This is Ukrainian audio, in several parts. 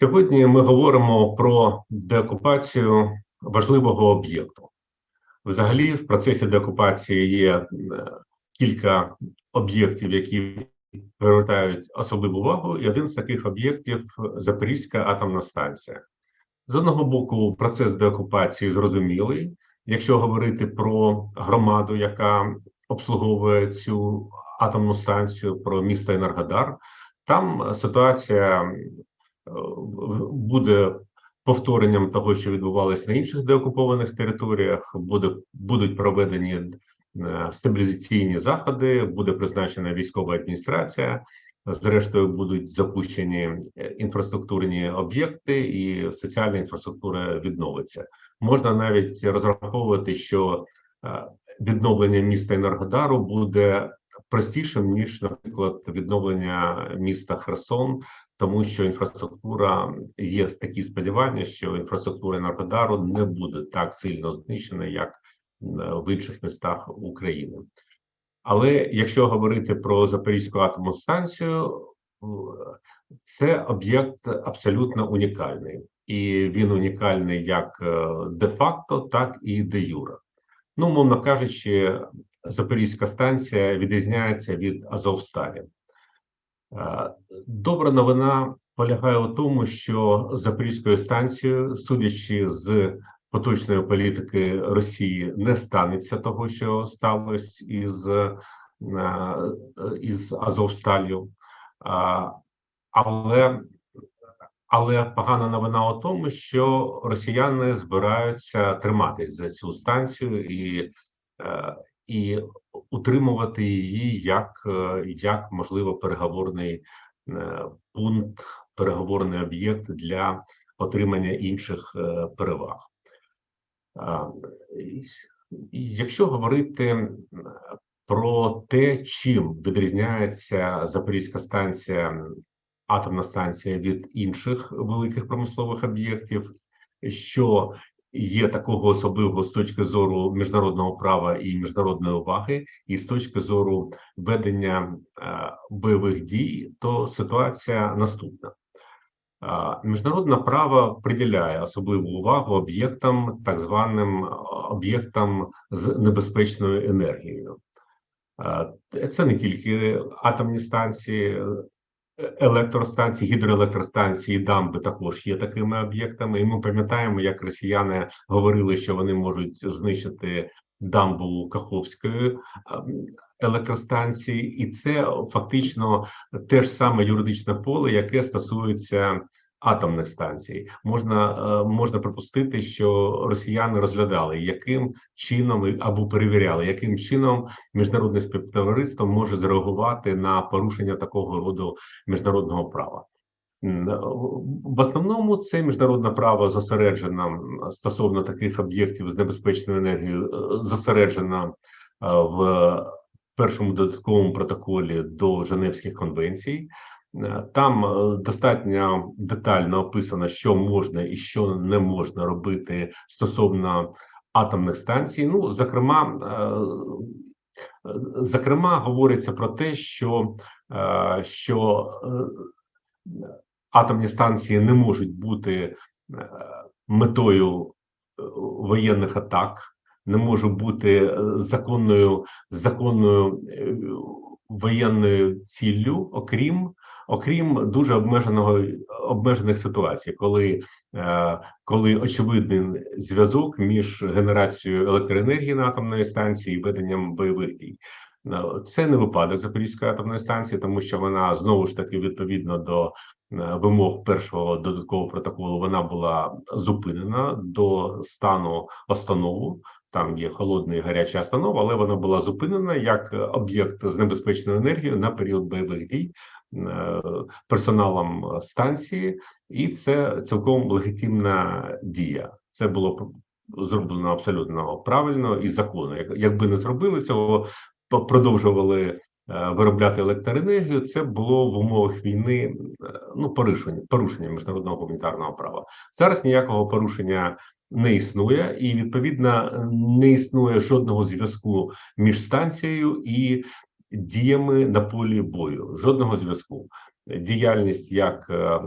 Сьогодні ми говоримо про деокупацію важливого об'єкту. Взагалі, в процесі деокупації є е, кілька об'єктів, які привертають особливу увагу, і один з таких об'єктів Запорізька атомна станція. З одного боку, процес деокупації зрозумілий. Якщо говорити про громаду, яка обслуговує цю атомну станцію, про місто Енергодар, там ситуація буде повторенням того, що відбувалося на інших деокупованих територіях. Буде будуть проведені е, стабілізаційні заходи, буде призначена військова адміністрація. Зрештою, будуть запущені е, інфраструктурні об'єкти, і соціальна інфраструктура відновиться. Можна навіть розраховувати, що е, відновлення міста Енергодару буде простішим ніж, наприклад, відновлення міста Херсон, тому що інфраструктура є такі сподівання, що інфраструктура Енергодару не буде так сильно знищена, як в інших містах України. Але якщо говорити про Запорізьку атомну станцію, це об'єкт абсолютно унікальний, і він унікальний як е, де-факто, так і де юре. Ну, мовно кажучи, Запорізька станція відрізняється від Азовсталі. Е, добра новина полягає у тому, що Запорізькою станцією, судячи з поточної політики Росії, не станеться того, що сталося із е, із Азовсталью. Але але погана новина у тому, що росіяни збираються триматись за цю станцію і е, і утримувати її як як можливо переговорний е, пункт, переговорний об'єкт для отримання інших е, переваг. Якщо говорити про те, чим відрізняється Запорізька станція, атомна станція від інших великих промислових об'єктів, що є такого особливого з точки зору міжнародного права і міжнародної уваги, і з точки зору ведення е, бойових дій, то ситуація наступна. Міжнародне право приділяє особливу увагу об'єктам, так званим об'єктам з небезпечною енергією. Це не тільки атомні станції, електростанції, гідроелектростанції, дамби також є такими об'єктами. І ми пам'ятаємо, як росіяни говорили, що вони можуть знищити дамбу Каховської електростанції, і це фактично те ж саме юридичне поле, яке стосується атомних станцій. Можна е, можна припустити, що росіяни розглядали, яким чином або перевіряли, яким чином міжнародне співтовариство може зреагувати на порушення такого роду міжнародного права. В основному це міжнародне право зосереджено стосовно таких об'єктів з небезпечною енергією, е, зосереджено е, в першому додатковому протоколі до Женевських конвенцій. Е, там е, достатньо детально описано, що можна і що не можна робити стосовно атомних станцій. Ну, зокрема, е, зокрема, говориться про те, що, що атомні станції не можуть бути метою воєнних атак, не можуть бути законною законною воєнною ціллю, окрім окрім дуже обмеженого обмежених ситуацій, коли е, коли очевидний зв'язок між генерацією електроенергії на атомної станції і веденням бойових дій. Е, це не випадок Запорізької атомної станції, тому що вона знову ж таки відповідно до е, вимог першого додаткового протоколу вона була зупинена до стану останову. Там є холодна і гаряча останова, але вона була зупинена як об'єкт з небезпечною енергією на період бойових дій персоналом станції, і це цілком легітимна дія. Це було зроблено абсолютно правильно і законно. Якби не зробили цього, продовжували е, виробляти електроенергію. Це було в умовах війни е, ну порушення порушення міжнародного гуманітарного права. Зараз ніякого порушення. Не існує, і відповідно не існує жодного зв'язку між станцією і діями на полі бою. Жодного зв'язку. діяльність як е,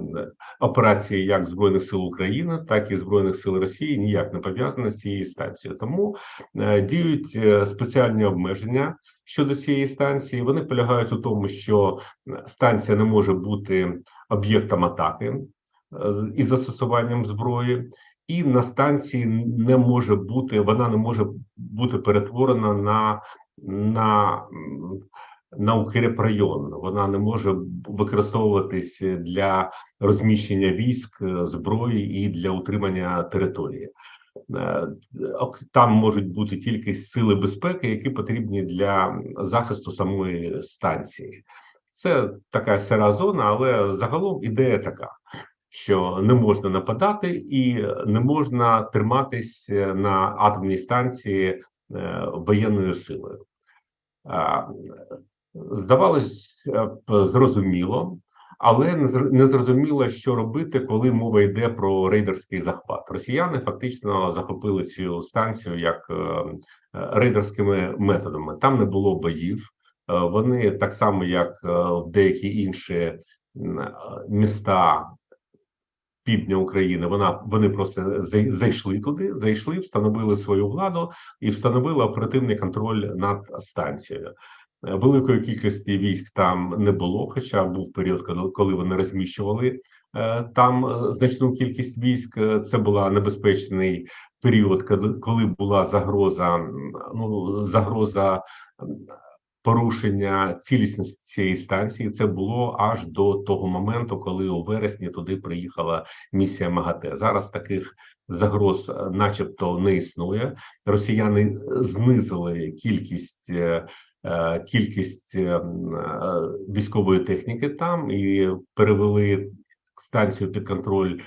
операції як збройних сил України, так і збройних сил Росії ніяк не пов'язана з цією станцією. Тому е, діють е, спеціальні обмеження щодо цієї станції. Вони полягають у тому, що станція не може бути об'єктом атаки із застосуванням зброї. І на станції не може бути, вона не може бути перетворена на, на, на укріпрайон. Вона не може використовуватись для розміщення військ, е, зброї і для утримання території. Е, Там можуть бути тільки сили безпеки, які потрібні для захисту самої станції. Це така сира зона, але загалом ідея така, що не можна нападати і не можна триматись е, на атомній станції воєнною силою. Здавалось е, зрозуміло, але не зр- не зрозуміло, що робити, коли мова йде про рейдерський захват. Росіяни фактично захопили цю станцію як е, рейдерськими методами. Там не було боїв. Е, Вони так само, як деякі інші міста півдня України, вона вони просто зай- зайшли туди, зайшли, встановили свою владу і встановили оперативний контроль над станцією. Е, Великої кількості військ там не було, хоча був період, коли- вони розміщували е, там е, значну кількість військ. Це була небезпечний період, коли- була загроза, ну загроза порушення цілісності цієї станції. Це було аж до того моменту, коли у вересні туди приїхала місія МАГАТЕ. Зараз таких загроз, е, начебто, не існує. Росіяни знизили кількість. е, е, Кількість е, м, е, військової техніки там і перевели станцію під контроль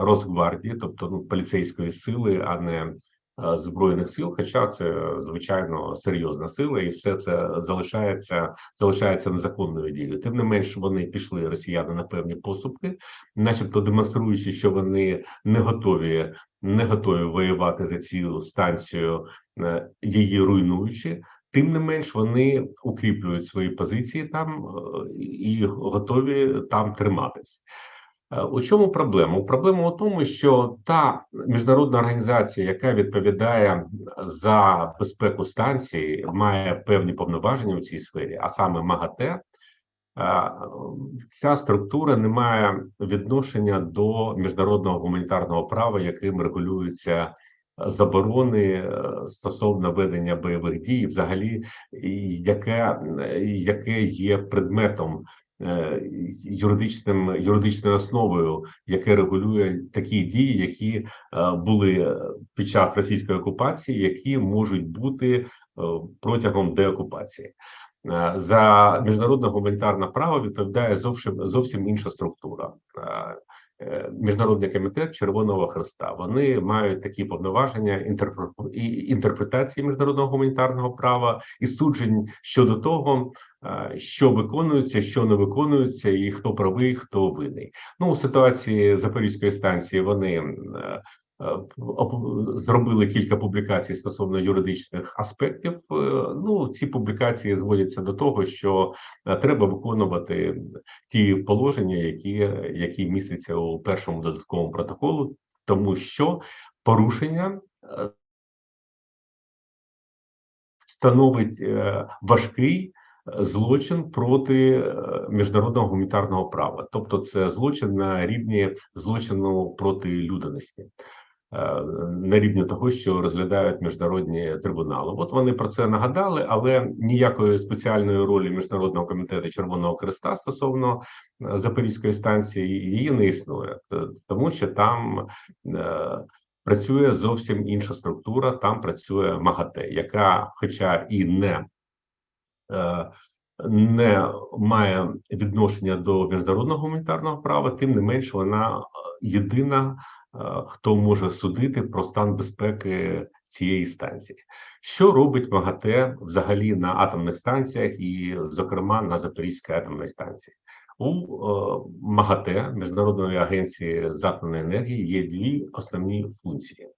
Росгвардії, тобто ну, поліцейської сили, а не збройних сил. Хоча це звичайно серйозна сила, і все це залишається залишається незаконною дією. Тим не менш, вони пішли росіяни на певні поступки, начебто демонструючи, що вони не готові, не готові воювати за цю станцію, е, її руйнуючи. Тим не менш, вони укріплюють свої позиції там е, і готові там триматись. Е, У чому проблема? Проблема у тому, що та міжнародна організація, яка відповідає за безпеку станції, має певні повноваження у цій сфері, а саме МАГАТЕ. е, Ця структура не має відношення до міжнародного гуманітарного права, яким регулюються заборони е, стосовно ведення бойових дій, взагалі, яке, яке є предметом юридичним юридичною основою, яке регулює такі дії, які е, були під час російської окупації, які можуть бути е, протягом деокупації. Е, За міжнародне гуманітарне право відповідає зовсім зовсім інша структура. Е, е, Міжнародний комітет Червоного Хреста. Вони мають такі повноваження інтерпретації міжнародного гуманітарного права і суджень щодо того, е, що виконується, що не виконується, і хто правий, хто винний. Ну у ситуації Запорізької станції вони е, е, зробили кілька публікацій стосовно юридичних аспектів. Е, Ну ці публікації зводяться до того, що е, треба виконувати ті положення, які, які містяться у першому додатковому протоколу, тому що порушення е, становить е, важкий е, злочин проти е, міжнародного гуманітарного права, тобто це злочин на рівні злочину проти людяності. е, На рівні того, що розглядають міжнародні трибунали, от вони про це нагадали, але ніякої спеціальної ролі міжнародного комітету Червоного Креста стосовно е, Запорізької станції її не існує, тому що там працює зовсім інша структура. Там працює МАГАТЕ, яка, хоча і не не має відношення до міжнародного гуманітарного права, тим не менш вона е, єдина, е, хто може судити про стан безпеки цієї станції. Що робить МАГАТЕ взагалі на атомних станціях, і, зокрема, на Запорізькій атомній станції? У е, МАГАТЕ Міжнародної агенції з атомної енергії є дві основні функції.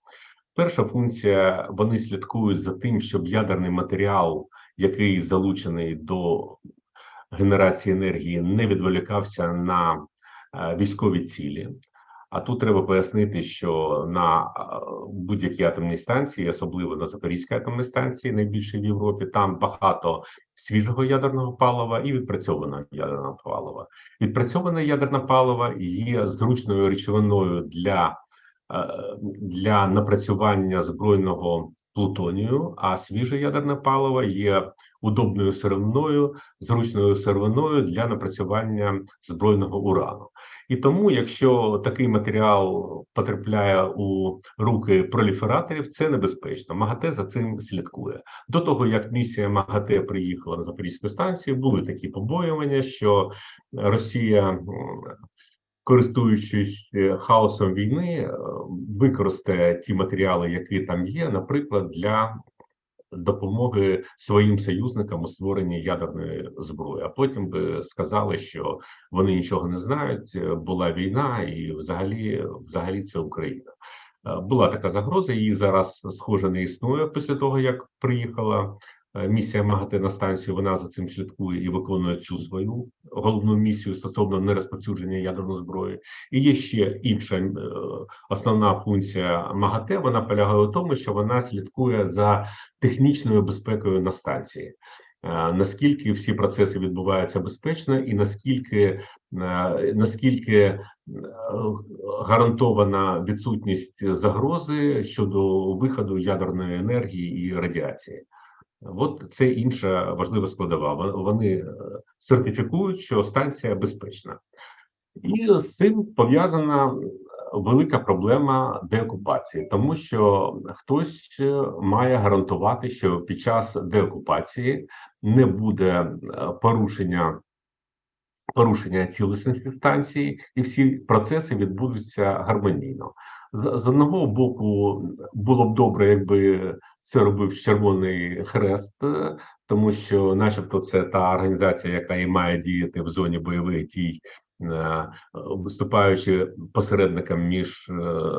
Перша функція: вони слідкують за тим, щоб ядерний матеріал, який залучений до генерації енергії не відволікався на е, військові цілі. А тут треба пояснити, що на е, будь-якій атомній станції, особливо на Запорізькій атомній станції, найбільшій в Європі, там багато свіжого ядерного палива і відпрацьованого ядерного палива. Відпрацьоване ядерне паливо є зручною речовиною для, е, для напрацювання збройного плутонію, а свіже ядерне паливо є удобною сировиною, зручною сировиною для напрацювання збройного урану. І тому, якщо такий матеріал потрапляє у руки проліфераторів, це небезпечно. МАГАТЕ за цим слідкує. До того як місія МАГАТЕ приїхала на Запорізьку станцію, були такі побоювання, що Росія. Користуючись е, хаосом війни, е, використає ті матеріали, які там є, наприклад, для допомоги своїм союзникам у створенні ядерної зброї. А потім би сказали, що вони нічого не знають. е, Була війна, і взагалі, взагалі, це Україна. Була така загроза. Її зараз схоже не існує після того, як приїхала місія МАГАТЕ на станцію. Вона за цим слідкує і виконує цю свою головну місію стосовно нерозповсюдження ядерної зброї. І є ще інша е, основна функція МАГАТЕ. Вона полягає у тому, що вона слідкує за технічною безпекою на станції. Е, Наскільки всі процеси відбуваються безпечно, і наскільки е, наскільки е, гарантована відсутність загрози щодо виходу ядерної енергії і радіації? От це інша важлива складова. Вони е, сертифікують, що станція безпечна, і з цим пов'язана велика проблема деокупації, тому що хтось е, має гарантувати, що під час деокупації не буде е, порушення. Порушення цілісності станції, і всі процеси відбудуться гармонійно. З, з одного боку, було б добре, якби це робив Червоний Хрест, е, тому що, начебто, це та організація, яка і має діяти в зоні бойових дій, е, виступаючи посередником між, е,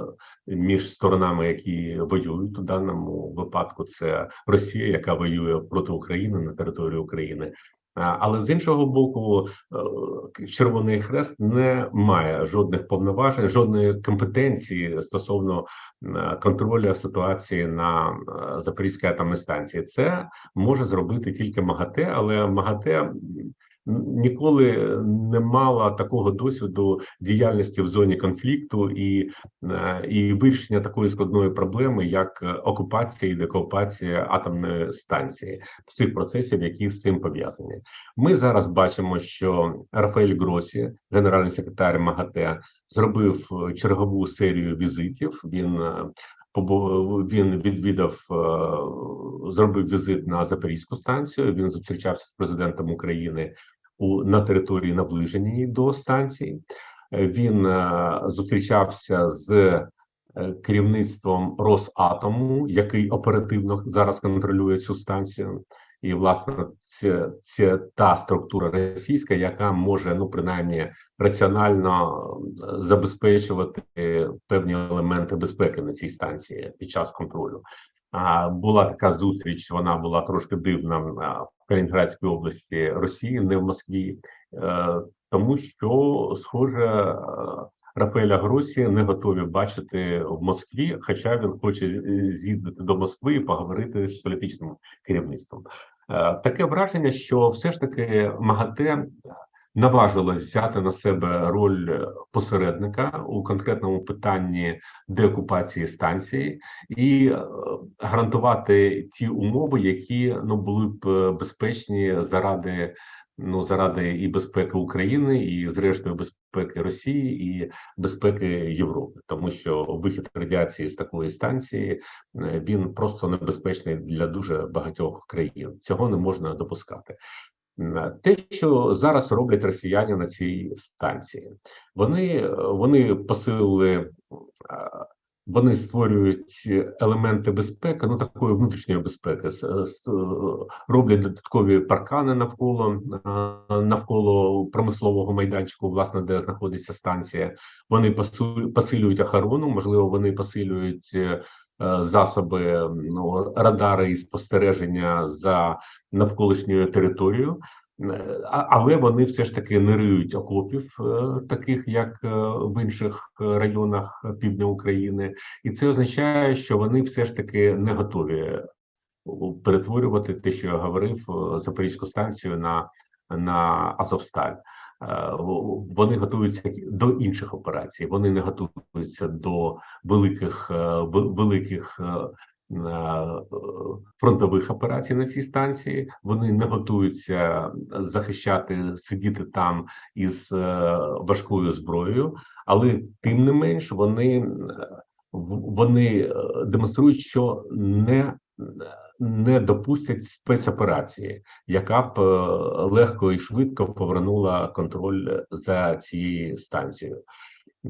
між сторонами, які воюють у даному випадку. Це Росія, яка воює проти України на території України. А, Але з іншого боку, е, Червоний Хрест не має жодних повноважень, жодної компетенції стосовно е, контролю ситуації на е, Запорізькій атомній станції. Це може зробити тільки МАГАТЕ, але МАГАТЕ ніколи не мала такого досвіду діяльності в зоні конфлікту і, е, і вирішення такої складної проблеми, як окупація і деокупація атомної станції, всіх процесів, які з цим пов'язані. Ми зараз бачимо, що Рафаель Гросі, генеральний секретар МАГАТЕ, зробив чергову серію візитів. Він е, він відвідав, е, зробив візит на Запорізьку станцію. Він зустрічався з президентом України у на території наближеній до станції. Е, Він е, зустрічався з е, керівництвом Росатому, який оперативно зараз контролює цю станцію. І власне це, це та структура російська, яка може ну принаймні раціонально забезпечувати певні елементи безпеки на цій станції під час контролю. Була така зустріч. Вона була трошки дивна в Калінінградській області Росії, не в Москві, е, тому що схоже. е, Рафаеля Гросі не готові бачити в Москві, хоча він хоче з'їздити до Москви і поговорити з політичним керівництвом. Е, Таке враження, що все ж таки МАГАТЕ наважилось взяти на себе роль посередника у конкретному питанні деокупації станції і е, гарантувати ті умови, які ну були б е, безпечні заради. Ну, заради і безпеки України, і зрештою безпеки Росії і безпеки Європи, тому що вихід радіації з такої станції е, він просто небезпечний для дуже багатьох країн. Цього не можна допускати. Те, що зараз роблять росіяни на цій станції, вони, вони посилили, вони створюють елементи безпеки, ну такої внутрішньої безпеки, роблять додаткові паркани навколо е, навколо промислового майданчику, власне, де знаходиться станція. Вони посилюють охорону, можливо, вони посилюють. е, Засоби ну радари і спостереження за навколишньою територією, але вони все ж таки не риють окопів, е, таких як е, в інших районах півдня України, і це означає, що вони все ж таки не готові перетворювати те, що я говорив, Запорізьку станцію на, на Азовсталь. Вони готуються до інших операцій. Вони не готуються до великих великих фронтових операцій на цій станції. Вони не готуються захищати, сидіти там із е, важкою зброєю, але тим не менш вони вони е, демонструють, що не не допустять спецоперації, яка б е, легко і швидко повернула контроль за цією станцією.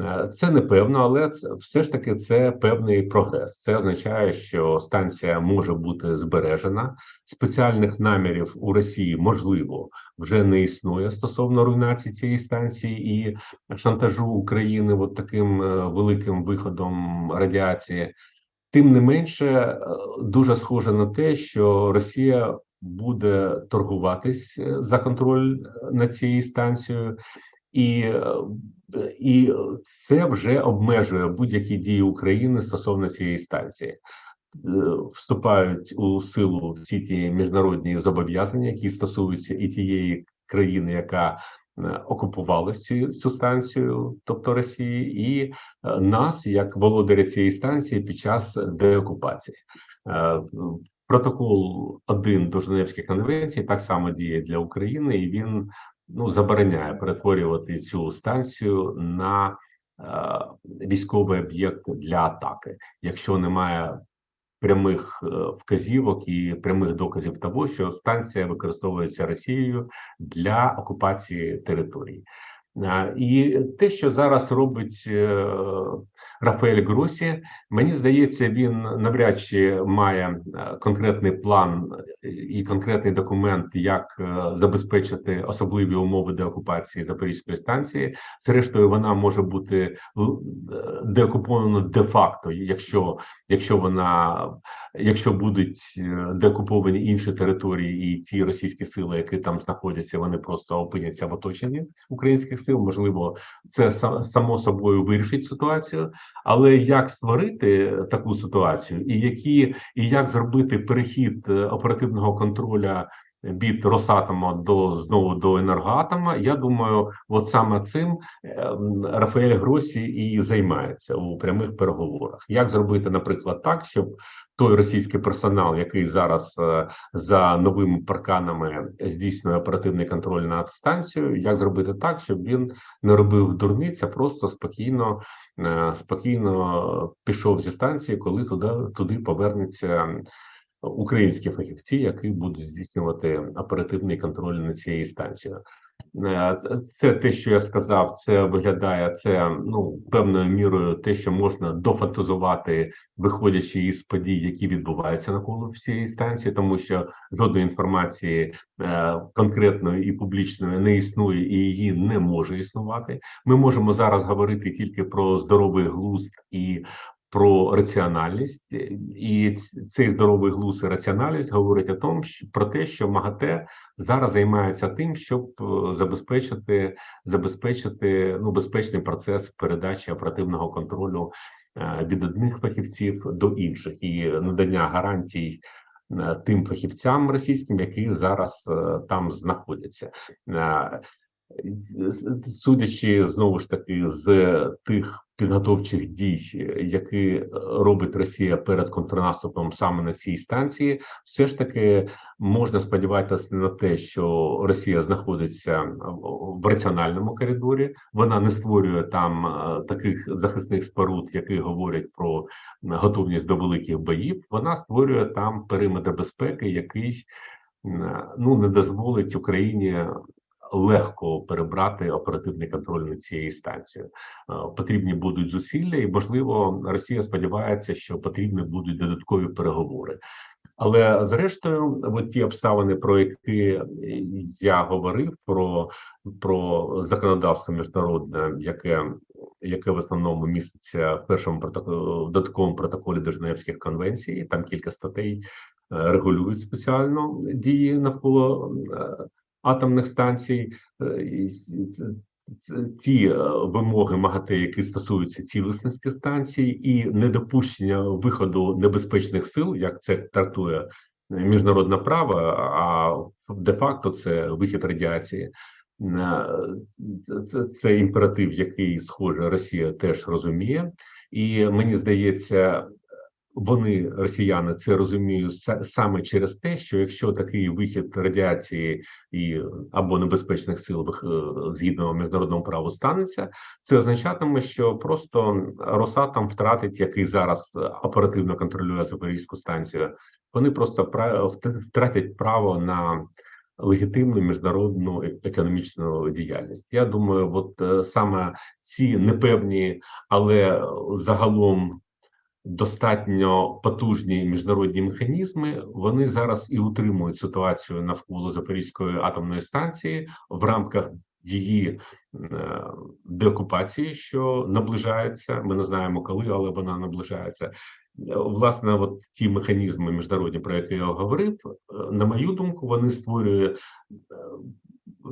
Е, це не певно, але це все ж таки це певний прогрес. Це означає, що станція може бути збережена. Спеціальних намірів у Росії можливо вже не існує стосовно руйнації цієї станції і шантажу України от таким е, великим виходом радіації. Тим не менше, е, дуже схоже на те, що Росія буде торгуватись за контроль над цією станцією і і це вже обмежує будь-які дії України стосовно цієї станції. Е, вступають у силу всі ті міжнародні зобов'язання, які стосуються і тієї країни, яка е, окупувала цю, цю станцію, тобто Росії, і е, нас як володаря цієї станції під час деокупації. Протокол 1 до Женевських конвенцій так само діє для України, і він ну забороняє перетворювати цю станцію на е, військовий об'єкт для атаки, якщо немає прямих е, вказівок і прямих доказів того, що станція використовується Росією для окупації території. І те, що зараз робить е, Рафаель Гросі, мені здається, він навряд чи має е, конкретний план і конкретний документ, як е, забезпечити особливі умови деокупації Запорізької станції. Зрештою, вона може бути деокупована де-факто, якщо якщо вона якщо будуть деокуповані інші території, і ті російські сили, які там знаходяться, вони просто опиняться в оточенні українських сил. Можливо, це само собою вирішить ситуацію, але як створити таку ситуацію, і які і як зробити перехід е, оперативного контроля від Росатома до знову до енергоатома, я думаю, от саме цим ем, Рафаель Гросі і займається у прямих переговорах. Як зробити, наприклад, так, щоб той російський персонал, який зараз е, за новими парканами здійснює оперативний контроль над станцією, як зробити так, щоб він не робив дурниць, а просто спокійно е, спокійно пішов зі станції, коли туди туди повернеться українські фахівці, які будуть здійснювати оперативний контроль над цією станцією. Е, це те, що я сказав, це виглядає це ну певною мірою, те, що можна дофантазувати, виходячи із подій, які відбуваються навколо всієї станції, тому що жодної інформації е, конкретної і публічної не існує, і її не може існувати. Ми можемо зараз говорити тільки про здоровий глузд і про раціональність, і цей здоровий глузд і раціональність говорить о тому, що, про те, що МАГАТЕ зараз займається тим, щоб е, забезпечити забезпечити ну безпечний процес передачі оперативного контролю е, від одних фахівців до інших і надання гарантій. Е, тим фахівцям російським, які зараз там знаходяться, судячи знову ж таки з тих підготовчих дій, які робить Росія перед контрнаступом саме на цій станції, все ж таки можна сподіватися на те, що Росія знаходиться в раціональному коридорі. Вона не створює там е, таких захисних споруд, які говорять про готовність до великих боїв. Вона створює там периметр безпеки, який ну не дозволить Україні легко перебрати оперативний контроль над цією станцією. Е, потрібні будуть зусилля, і можливо, Росія сподівається, що потрібні будуть додаткові переговори. Але зрештою, от ті обставини, про які я говорив, про про законодавство міжнародне, яке яке в основному міститься в першому протоколі додатковому протоколі до Женевських конвенцій, там кілька статей е, регулюють спеціально дії навколо е, атомних станцій. Е, Ті е, вимоги МАГАТЕ, які стосуються цілісності станцій, і недопущення виходу небезпечних сил, як це трактує міжнародне право, а де-факто це вихід радіації. Е, Це, це імператив, який, схоже, Росія теж розуміє, і мені здається, вони, росіяни, це розуміють саме через те, що якщо такий вихід радіації і або небезпечних сил е, згідно міжнародному праву станеться, це означатиме, що просто Росатом втратить, який зараз е, оперативно контролює Запорізьку станцію. Вони просто втратять право на легітимну міжнародну е- економічну діяльність. Я думаю, от е, саме ці непевні, але е, загалом достатньо потужні міжнародні механізми. Вони зараз і утримують ситуацію навколо Запорізької атомної станції в рамках її е, деокупації, що наближається. Ми не знаємо коли, але вона наближається. Е, Власне, от ті механізми міжнародні, про які я говорив, е, на мою думку, вони створюють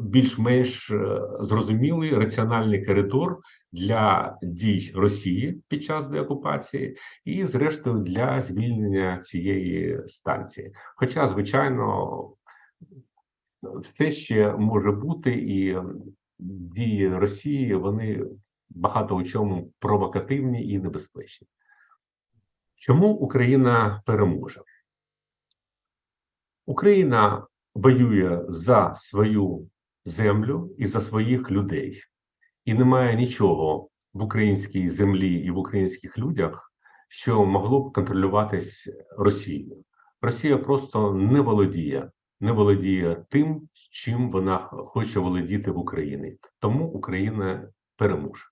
більш-менш е, зрозумілий раціональний коридор для дій Росії під час деокупації, і, зрештою, для звільнення цієї станції. Хоча, звичайно, все ще може бути, і дії Росії вони багато у чому провокативні і небезпечні. Чому Україна переможе? Україна воює за свою землю і за своїх людей, і немає нічого в українській землі і в українських людях, що могло б контролюватись Росією. Росія просто не володіє, не володіє тим, чим вона хоче володіти в Україні. Тому Україна переможе.